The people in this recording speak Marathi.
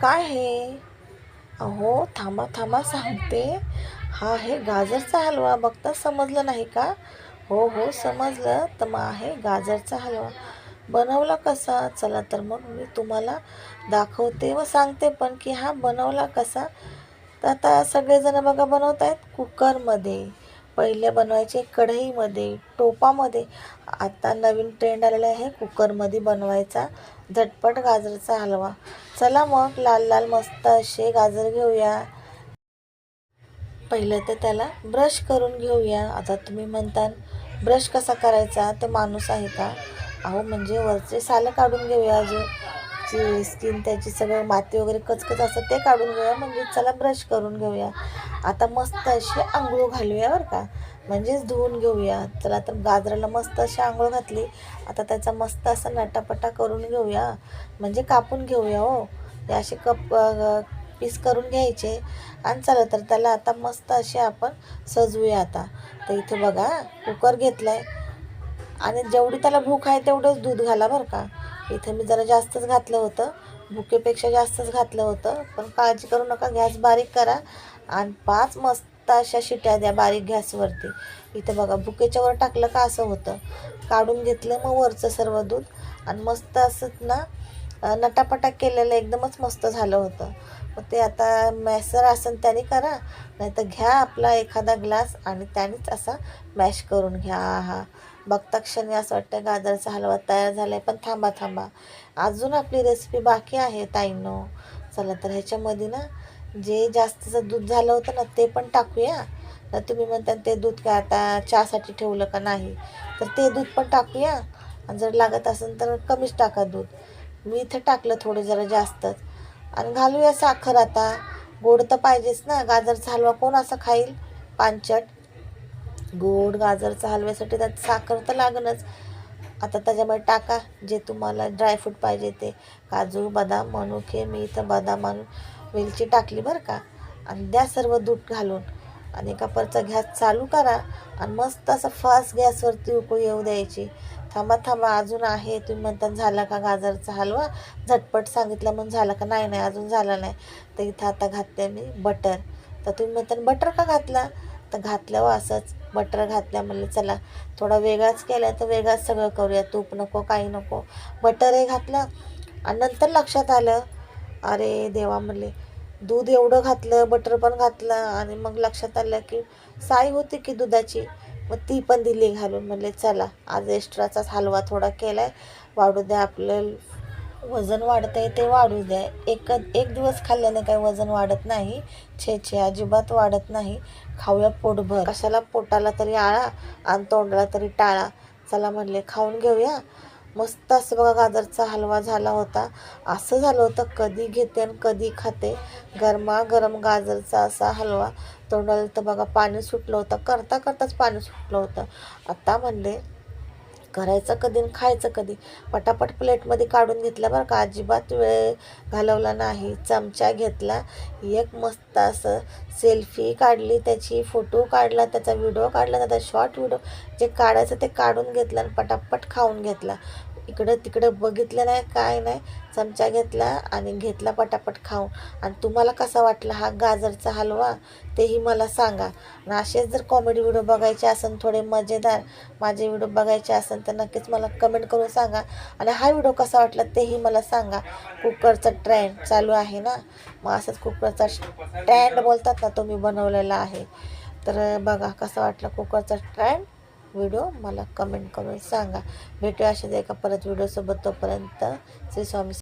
काय हे? अहो थांबा थांबा सांगते. हा आहे गाजरचा हलवा. बघता समजलं नाही का? हो हो समजलं. तर मग आहे गाजरचा हलवा. बनवला कसा? चला तर मग मी तुम्हाला दाखवते व सांगते पण की हा बनवला कसा? तर आता सगळेजण बघा बनवत आहेत कुकरमध्ये पहिले बनवायचे कढईमध्ये टोपामध्ये. आता नवीन ट्रेंड आलेला आहे कुकरमध्ये बनवायचा झटपट गाजरचा हलवा. चला मग लाल लाल मस्त असे गाजर घेऊया. पहिलं तर त्याला ब्रश करून घेऊया. आता तुम्ही म्हणता ब्रश कसा करायचा? ते माणूस आहे का? अहो म्हणजे वरचे सालं काढून घेऊया अजून. जे स्किन त्याची सगळं माती वगैरे कचकच असतं ते काढून घेऊया. म्हणजे चला ब्रश करून घेऊया. आता मस्त अशी आंघोळ घालूया बरं का. म्हणजेच धुवून घेऊया. चला तर गाजराला मस्त अशी आंघोळ घातली. आता त्याचा मस्त असा नटापटा करून घेऊया. म्हणजे कापून घेऊया हो. हे असे कप पीस करून घ्यायचे. आणि चला तर त्याला आता मस्त असे आपण सजवूया आता. तर इथे बघा कुकर घेतला आहे आणि जेवढी त्याला भूक आहे तेवढंच दूध घाला बरं का. इथं मी जरा जास्तच घातलं होतं. भुकेपेक्षा जास्तच घातलं होतं. पण काळजी करू नका गॅस बारीक करा. आणि पाच मस्त अशा शिट्या द्या बारीक गॅसवरती. इथं बघा भुकेच्या वर टाकलं का असं होतं? काढून घेतलं मग वरचं सर्व दूध. आणि मस्त असंच ना नटापटा केलेलं एकदमच मस्त झालं होतं. मग ते आता मॅसर असेल त्याने करा. नाही तर घ्या आपला एखादा ग्लास आणि त्यानेच असा मॅश करून घ्या. हा. बघता क्षणी असं वाटतं गाजरचा हलवा तयार झाला आहे पण थांबा थांबा. अजून आपली रेसिपी बाकी आहे ताईनो. चला तर ह्याच्यामध्ये ना जे जास्तचं दूध झालं होतं ना ते पण टाकूया. तर तुम्ही म्हणता ते दूध काय आता चहासाठी ठेवलं का नाही? तर ते दूध पण टाकूया. आणि जर लागत असेल तर कमीच टाका दूध. मी इथं टाकलं थोडं जरा जास्तच. आणि घालूया साखर आता. गोड तर पाहिजेच ना. गाजरचा हलवा कोण असा खाईल? पानचट. गोड गाजरचा हलव्यासाठी त्यात साखर तर लागणच. आता त्याच्यामध्ये टाका जे तुम्हाला ड्रायफ्रूट पाहिजे ते. काजू बदाम मनुके मी इथं बदाम वेलची टाकली बरं का. आणि द्या सर्व दूध घालून. आणि एका परचा गॅस चालू करा आणि मस्त असं फास्ट गॅसवरती उकळी येऊ द्यायची. थांबा थांबा अजून आहे. तुम्ही म्हणता झाला का गाजरचा हलवा? झटपट सांगितलं म्हणून झाला का? नाही नाही अजून झाला नाही. तर इथं आता घातते मी बटर तर तुम्ही म्हणता बटर का घातला? आता घातलं असंच बटर घातल्या म्हणलं चला थोडा वेगळाच केला तर वेगळाच सगळं करूया तूप नको काही नको. बटरही घातलं आणि नंतर लक्षात आलं अरे देवा म्हणले दूध एवढं घातलं बटर पण घातलं आणि मग लक्षात आलं की साई होती की दुधाची मग ती पण दिली घालून. म्हणले चला आज एक्स्ट्राचाच हलवा थोडा केला आहे वाढू द्या आपलं वजन वाढतंय ते वाढू द्या. एक एक दिवस खाल्ल्याने काही वजन वाढत नाही छे छे अजिबात वाढत नाही. खाऊया पोटभर. कशाला पोटाला तरी आळा आणि तोंडाला तरी टाळा. चला म्हणले खाऊन घेऊया. मस्त असं बघा गाजरचा हलवा झाला होता. असं झालं होतं कधी घेते आणि कधी खाते. गरमागरम गाजरचा असा हलवा. तोंडाला तर बघा पाणी सुटलं होतं. करता करताच पाणी सुटलं होतं. आता म्हणले करायचं कधी खायचं कधी? पटापट प्लेटमध्ये काढून घेतला बरं का. अजिबात वेळ घालवला नाही. चमचा घेतला. एक मस्त असं सेल्फी काढली त्याची फोटो काढला त्याचा व्हिडिओ काढला त्याचा शॉर्ट व्हिडिओ जे काढायचं ते काढून घेतलं आणि पटापट खाऊन घेतला. इकडं तिकडं बघितलं नाही काय नाही. चमचा घेतला आणि घेतला पटापट खाऊन. आणि तुम्हाला कसा वाटला हा गाजरचा हलवा? तेही मला सांगा. आणि असेच जर कॉमेडी व्हिडिओ बघायचे असेल थोडे मजेदार माझे व्हिडिओ बघायचे असेल तर नक्कीच मला कमेंट करून सांगा. आणि हा व्हिडिओ कसा वाटला तेही मला सांगा. कुकरचा ट्रेंड चालू आहे ना? मग असंच कुकरचा ट्रेंड बोलतात ना तो मी बनवलेला आहे. तर बघा कसं वाटलं कुकरचा ट्रेंड व्हिडिओ मला कमेंट करून सांगा. भेटूया अशाच एका परत व्हिडिओसोबत. तोपर्यंत श्री स्वामी